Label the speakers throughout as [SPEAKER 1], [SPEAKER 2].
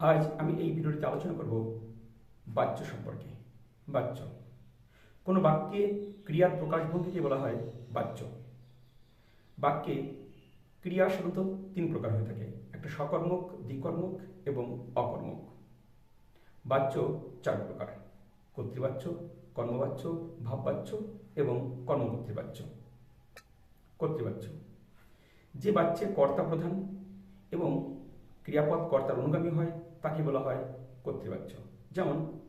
[SPEAKER 1] আজ আমি এই ভিডিওটিতে আলোচনা করব বাচ্য সম্পর্কে বাচ্য কোনো বাক্যে ক্রিয়ার প্রকাশভঙ্গিকে বলা হয় বাচ্য বাক্যে ক্রিয়া সাধারণত তিন প্রকার হয়ে থাকে, একটা সকর্মক দ্বিকর্মক এবং অকর্মক। বাচ্য চার প্রকার কর্তৃবাচ্য কর্মবাচ্য ভাববাচ্য এবং কর্মকর্তৃবাচ্য কর্তৃবাচ্য যে বাচ্চে কর্তা প্রধান এবং ক্রিয়াপদ কর্তার অনুগামী হয়, তাকে বলা হয় কর্তৃবাচ্য। যেমন,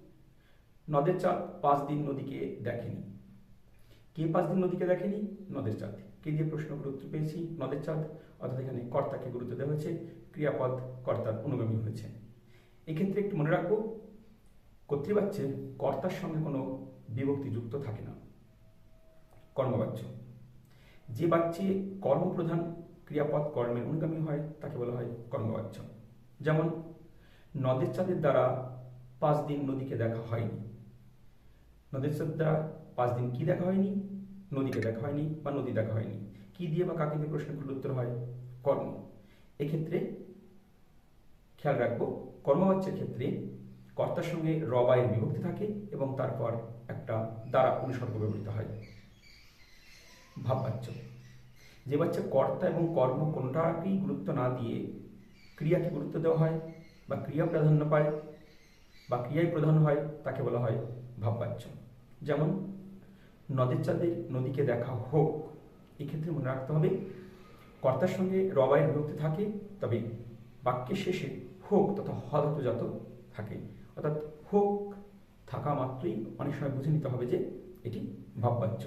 [SPEAKER 1] নদের চাঁদ পাঁচ দিন নদীকে দেখেনি। কে পাঁচ দিন নদীকে দেখেনি? নদের চাঁদ। কে দিয়ে প্রশ্নগুলো গুরুত্ব পেয়েছি? নদের চাঁদ। অর্থাৎ এখানে কর্তাকে গুরুত্ব দেওয়া হয়েছে, ক্রিয়াপদ কর্তার অনুগামী হয়েছে। এক্ষেত্রে একটু মনে রাখব কর্তৃবাচ্যে কর্তার সঙ্গে কোনো বিভক্তি যুক্ত থাকে না। কর্মবাচ্য। যে বাচ্চে কর্মপ্রধান ক্রিয়াপদ কর্মের অনুগামী হয়, তাকে বলা হয় কর্মবাচ্য যেমন, নদের চাঁদের দ্বারা পাঁচ দিন নদীকে দেখা হয়নি। নদের চাঁদের দ্বারা পাঁচ দিন কি দেখা হয়নি? নদীকে দেখা হয়নি বা নদী দেখা হয়নি। কি দিয়ে বা কাকে দিয়ে প্রশ্নগুলোর উত্তর হয়? কর্ম। এক্ষেত্রে খেয়াল রাখব কর্মবাচ্যের ক্ষেত্রে কর্তার সঙ্গে রবায়ের বিভক্তি থাকে এবং তারপর একটা দ্বারা অনুসর্গ ব্যবহৃত হয়। ভাববাচ্য যে বাচ্চা কর্তা এবং কর্ম কোনোটাকেই গুরুত্ব না দিয়ে ক্রিয়াকে গুরুত্ব দেওয়া হয় বা ক্রিয়া প্রাধান্য পায় বা ক্রিয়াই প্রধান হয় তাকে বলা হয় ভাববাচ্য যেমন, নদের চাঁদে নদীকে দেখা হোক, এক্ষেত্রে মনে রাখতে হবে কর্তার সঙ্গে রবায়ের বিভক্তি থাকে, তবে বাক্যের শেষে হোক তথা হধাতুজাত থাকে। অর্থাৎ হোক থাকা মাত্রই অনেক সময় বুঝে নিতে হবে যে এটি ভাববাচ্য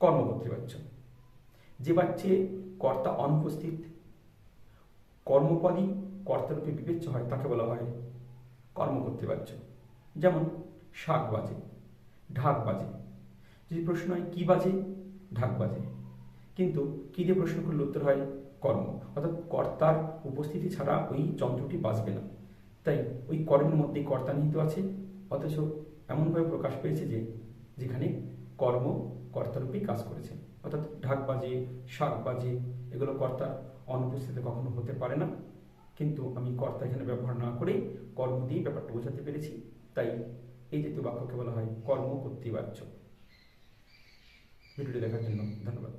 [SPEAKER 1] কর্মকর্তৃবাচ্য যে বাচ্চে কর্তা অনুপস্থিত, কর্মপদই কর্তারূপে বিবেচ্য হয়, তাকে বলা হয় কর্মকর্তৃবাচ্য যেমন, শাক বাজে, ঢাক বাজে। যদি প্রশ্ন হয়, কি বাজে? ঢাক বাজে। কিন্তু কি দিয়ে প্রশ্ন করলে উত্তর হয়? কর্ম। অর্থাৎ কর্তার উপস্থিতি ছাড়া ওই যন্ত্রটি বাজবে না। তাই ওই কর্মের মধ্যেই কর্তা নিহিত আছে। অথচ এমনভাবে প্রকাশ পেয়েছে যে, যেখানে কর্ম কর্তারূপেই কাজ করেছেন। অর্থাৎ ঢাক বাজে শাক বাজে এগুলো কর্তা অনুপস্থিতিতে কখনো হতে পারে না। কিন্তু আমি কর্তা এখানে ব্যবহার না করে কর্ম দিয়ে ব্যাপারটা বোঝাতে পেরেছি। তাই এই জাতীয় বাক্যকে বলা হয় কর্ম কর্তৃবাচ্য ভিডিওটি দেখার জন্য ধন্যবাদ।